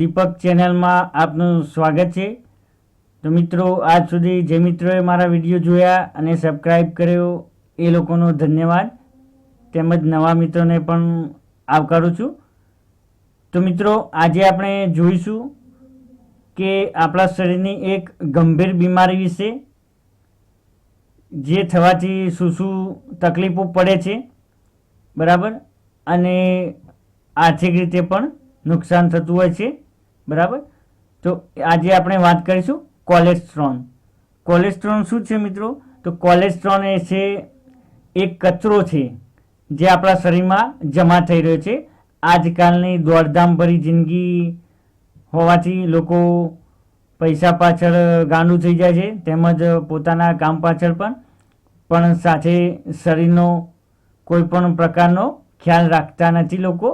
દીપક ચેનલમાં આપનું સ્વાગત છે. તો મિત્રો, આજ સુધી જે મિત્રોએ મારા વીડિયો જોયા અને સબસ્ક્રાઈબ કર્યો, એ લોકોનો ધન્યવાદ. તેમજ નવા મિત્રોને પણ આવકારું છું. તો મિત્રો, આજે આપણે જોઈશું કે આપણા શરીરની એક ગંભીર બીમારી વિશે, જે થવાથી શું શું તકલીફો પડે છે, બરાબર? અને આર્થિક રીતે પણ નુકસાન થતું હોય છે. બરાબર? તો આજે આપણે વાત કરીશું કોલેસ્ટ્રોન કોલેસ્ટ્રોન શું છે મિત્રો? તો કોલેસ્ટ્રોન એ છે, એક કચરો છે જે આપણા શરીરમાં જમા થઈ રહ્યો છે. આજકાલની દોડધામભરી જિંદગી હોવાથી લોકો પૈસા પાછળ ગાંડું થઈ જાય છે, તેમજ પોતાના કામ પાછળ પણ પણ સાથે શરીરનો કોઈ પણ પ્રકારનો ખ્યાલ રાખતા નથી લોકો.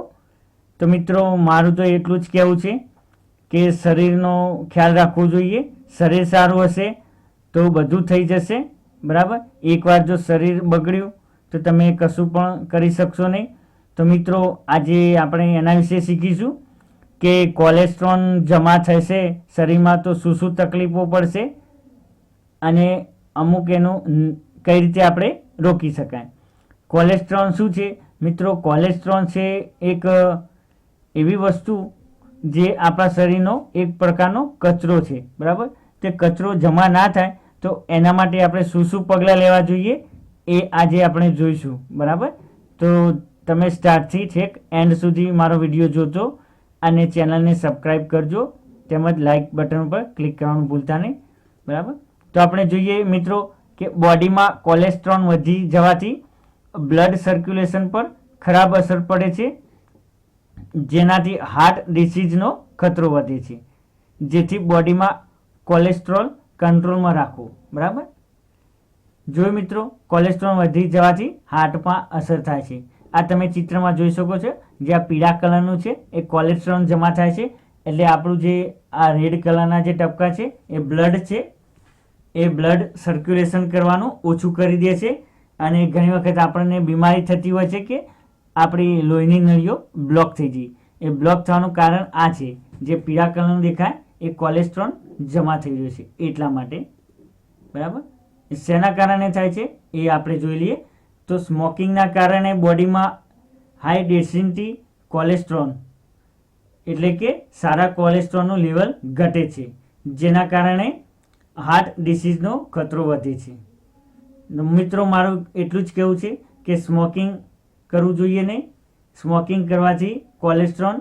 તો મિત્રો, મારું તો એટલું જ કહેવું છે કે શરીરનો ખ્યાલ રાખવો જોઈએ, શરીર સારું હશે તો બધું થઈ જશે, બરાબર? એકવાર જો શરીર બગડ્યું, તો તમે કશું પણ કરી શકશો નહીં. તો મિત્રો, આજે આપણે એના વિશે શીખીશું કે કોલેસ્ટ્રોલ જમા થશે, શરીરમાં તો શું શું તકલીફો પડશે અને અમુક એનું કઈ રીતે આપણે રોકી શકાય. કોલેસ્ટ્રોલ શું છે? મિત્રો, કોલેસ્ટ્રોલ છે એક એવી વસ્તુ જે આપણા શરીરનો એક પ્રકારનો કચરો છે, બરાબર? તે કચરો જમા ના થાય તો એના માટે આપણે શું શું પગલાં લેવા જોઈએ એ આજે આપણે જોઈશું, બરાબર? તો તમે સ્ટાર્ટથી છેક એન્ડ સુધી મારો વીડિયો જોજો અને ચેનલને સબસ્ક્રાઈબ કરજો, તેમજ લાઇક બટન ઉપર ક્લિક કરવાનું ભૂલતા નહીં, બરાબર? તો આપણે જોઈએ મિત્રો કે બોડીમાં કોલેસ્ટ્રોલ વધી જવાથી બ્લડ સર્ક્યુલેશન પર ખરાબ અસર પડે છે. જેનાથી હાર્ટ ડિસીઝનો ખતરો વધે છે. જેથી બોડીમાં કોલેસ્ટ્રોલ કંટ્રોલમાં રાખવું. બરાબર? જો મિત્રો કોલેસ્ટ્રોલ વધી જવાથી હાર્ટમાં અસર થાય છે. આ તમે ચિત્રમાં જોઈ શકો છો, જે આ પીળા કલરનું છે, એ કોલેસ્ટ્રોલ જમા થાય છે. એટલે આપણું જે આ રેડ કલરના જે ટપકા છે, એ બ્લડ છે. એ બ્લડ સર્ક્યુલેશન કરવાનું ઓછું કરી દે છે. અને ઘણી વખત આપણને બીમારી થતી હોય છે કે આપણી લોહીની નળીઓ બ્લોક થઈ જઈ. એ બ્લોક થવાનું કારણ આ છે. જે પીળા કલરનું દેખાય, એ કોલેસ્ટ્રોલ જમા થઈ રહ્યો છે. એટલા માટે. બરાબર? શેના કારણે થાય છે? એ આપણે જોઈ લઈએ. તો સ્મોકિંગના કારણે બોડીમાં હાઈ ડેન્સિટી કોલેસ્ટ્રોલ એટલે કે સારા કોલેસ્ટ્રોલનું લેવલ ઘટે છે. જેના કારણે હાર્ટ ડિસીઝનો ખતરો વધે છે. મિત્રો, મારું એટલું જ કહેવું છે કે સ્મોકિંગ કરવું જોઈએ નહીં. સ્મોકિંગ કરવાથી કોલેસ્ટ્રોલ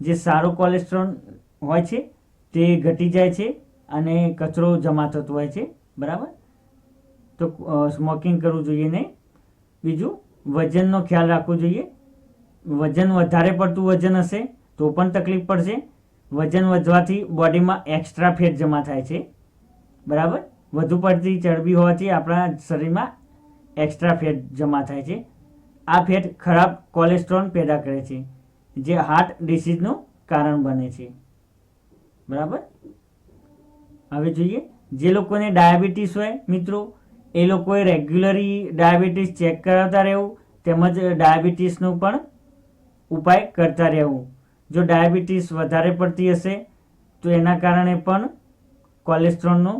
જે સારો કોલેસ્ટ્રોલ હોય છે, તે ઘટી જાય છે અને કચરો જમા થતો હોય છે. બરાબર? તો સ્મોકિંગ કરવું જોઈએ નહીં. બીજું, વજનનો ખ્યાલ રાખવો જોઈએ. વજન વધારે પડતું વજન હશે તો પણ તકલીફ પડશે. વજન વધવાથી બોડીમાં એક્સ્ટ્રા ફેટ જમા થાય છે. બરાબર? વધુ પડતી ચરબી હોવાથી આપણા શરીરમાં એક્સ્ટ્રા ફેટ જમા થાય છે. આ ફેટ ખરાબ કોલેસ્ટ્રોલ પેદા કરે છે, જે હાર્ટ ડિસીઝનું કારણ બને છે. બરાબર? હવે જોઈએ, જે લોકોને ડાયાબિટીસ હોય, મિત્રો, એ લોકોએ રેગ્યુલરી ડાયાબિટીસ ચેક કરાવતા રહેવું, તેમજ ડાયાબિટીસનું પણ ઉપાય કરતા રહેવું. જો ડાયાબિટીસ વધારે પડતી હશે, તો એના કારણે પણ કોલેસ્ટ્રોલનું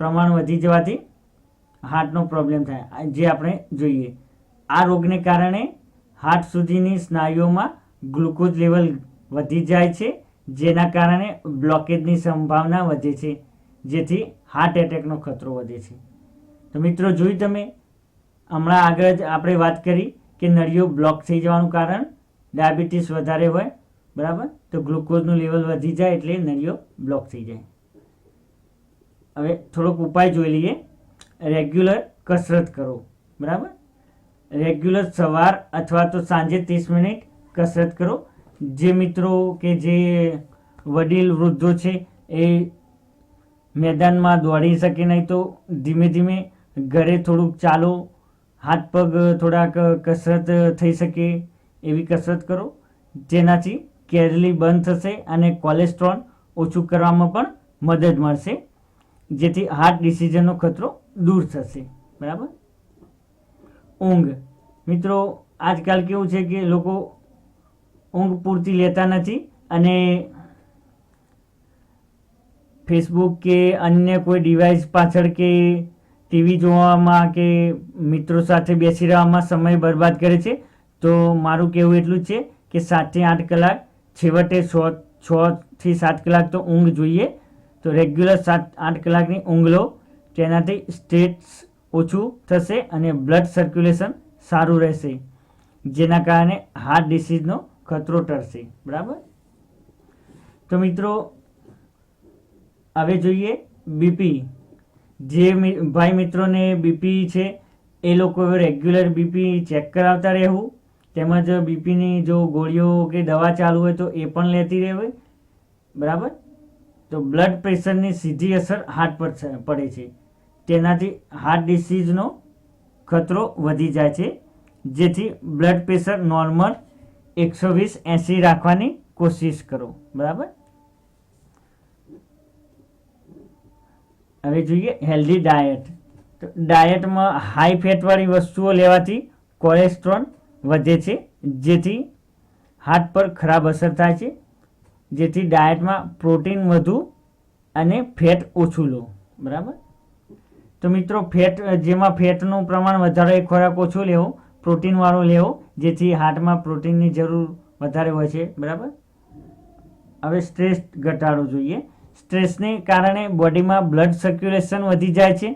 પ્રમાણ વધી જવાથી હાર્ટનો પ્રોબ્લેમ થાય. જે આપણે જોઈએ. આ રોગને કારણે હાર્ટ સુધીની સ્નાયુઓમાં ગ્લુકોઝ લેવલ વધી જાય છે, જેના કારણે બ્લોકેજની સંભાવના વધે છે, જેથી હાર્ટ એટેકનો ખતરો વધે છે. તો મિત્રો જોઈ તમે? હમણાં આગળ જ આપણે વાત કરી કે નળીઓ બ્લોક થઈ જવાનું કારણ ડાયાબિટીસ વધારે હોય, બરાબર? તો ગ્લુકોઝનું લેવલ વધી જાય એટલે નળીઓ બ્લોક થઈ જાય. હવે થોડોક ઉપાય જોઈ લઈએ. રેગ્યુલર કસરત કરો, બરાબર? રેગ્યુલર સવાર અથવા તો સાંજે ત્રીસ મિનિટ કસરત કરો. જે મિત્રો કે જે વડીલ, વૃદ્ધો છે એ મેદાનમાં દોડી શકે નહીં તો ધીમે ધીમે ઘરે થોડુંક ચાલો, હાથ પગ થોડાક કસરત થઈ શકે એવી કસરત કરો. જેનાથી કેરલી બંધ થશે અને કોલેસ્ટ્રોલ ઓછું કરવામાં પણ મદદ મળશે. જેથી હાર્ટ ડિસીઝનનો ખતરો દૂર થશે. બરાબર? ઊંઘ. મિત્રો, આજકાલ કેવું છે કે લોકો ઊંઘ પૂરતી લેતા નથી અને ફેસબુક કે અન્ય કોઈ ડિવાઇસ પાછળ કે ટીવી જોવામાં કે મિત્રો સાથે બેસી રહેવામાં સમય બરબાદ કરે છે. તો મારું કહેવું એટલું જ છે કે સાતથી આઠ કલાક, છેવટે છ છથી સાત કલાક તો ઊંઘ જોઈએ. તો રેગ્યુલર સાત આઠ કલાકની ઊંઘ લો. તેનાથી સ્ટ્રેસ ઓછું થશે અને બ્લડ સર્ક્યુલેશન સારું રહેશે, જેના કારણે હાર્ટ ડિસીઝનો ખતરો ટળશે. બરાબર? તો મિત્રો, હવે જોઈએ બીપી જે ભાઈ મિત્રોને બીપી છે, એ લોકો રેગ્યુલર બીપી ચેક કરાવતા રહેવું. તેમજ બીપીની જો ગોળીઓ કે દવા ચાલુ હોય તો એ પણ લેતી રહેવી. બરાબર? તો બ્લડ પ્રેશરની સીધી અસર હાર્ટ પર પડે છે. તેનાથી હાર્ટ ડિસીઝનો ખતરો વધી જાય છે, જેથી બ્લડ પ્રેશર નોર્મલ એકસો વીસ એંસી રાખવાની કોશિશ કરો. બરાબર? હવે જોઈએ હેલ્ધી ડાયટ તો ડાયટમાં હાઈ ફેટવાળી વસ્તુઓ લેવાથી કોલેસ્ટ્રોલ વધે છે, જેથી હાર્ટ પર ખરાબ અસર થાય છે, જેથી ડાયટમાં પ્રોટીન વધુ અને ફેટ ઓછું લો. બરાબર? તો મિત્રો ફેટ, જેમાં ફેટનું પ્રમાણ વધારે એ ખોરાક ઓછો લેવો, પ્રોટીનવાળો લેવો, જેથી હાર્ટમાં પ્રોટીનની જરૂર વધારે હોય છે, બરાબર? હવે સ્ટ્રેસ ઘટાડવો જોઈએ. સ્ટ્રેસને કારણે બોડીમાં બ્લડ સર્ક્યુલેશન વધી જાય છે,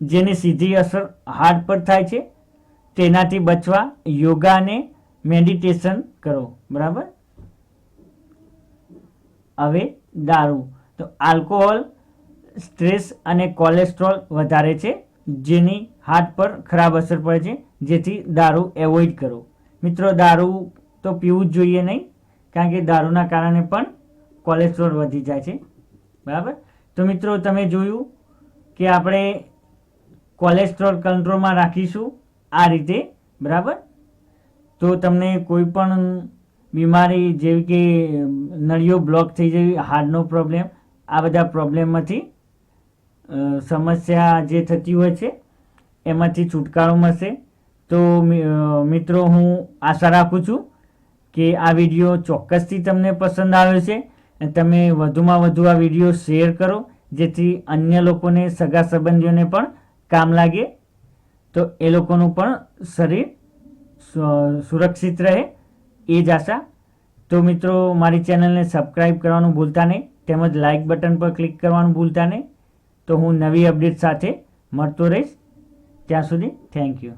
જેની સીધી અસર હાર્ટ પર થાય છે. તેનાથી બચવા યોગા અને મેડિટેશન કરો, બરાબર? હવે દારૂ. તો આલ્કોહોલ સ્ટ્રેસ અને કોલેસ્ટ્રોલ વધારે છે, જેની હાર્ટ પર ખરાબ અસર પડે છે, જેથી દારૂ એવોઇડ કરો. મિત્રો, દારૂ તો પીવું જ જોઈએ નહીં, કારણ કે દારૂના કારણે પણ કોલેસ્ટ્રોલ વધી જાય છે. બરાબર? તો મિત્રો, તમે જોયું કે આપણે કોલેસ્ટ્રોલ કંટ્રોલમાં રાખીશું આ રીતે, બરાબર? તો તમને કોઈ પણ બીમારી જેવી કે નળીઓ બ્લોક થઈ જવી, હાર્ટનો પ્રોબ્લેમ, આ બધા પ્રોબ્લેમમાંથી સમસ્યા જે થતી હોય છે, એમાંથી છુટકારો મળશે. તો મિત્રો, હું આશા રાખું છું કે આ વીડિયો ચોક્કસથી તમને પસંદ આવ્યો છે તમે વધુમાં વધુ આ વીડિયો શેર કરો, જેથી અન્ય લોકોને, સગા સંબંધીઓને પણ કામ લાગે. તો એ લોકોનું પણ શરીર સુરક્ષિત રહે, એ જ આશા. તો મિત્રો, મારી ચેનલને સબસ્ક્રાઈબ કરવાનું ભૂલતા નહીં, તેમજ લાઇક બટન પર ક્લિક કરવાનું ભૂલતા નહીં. તો હું નવી અપડેટ સાથે મળતો રહીશ. ત્યાં સુધી થેન્ક યુ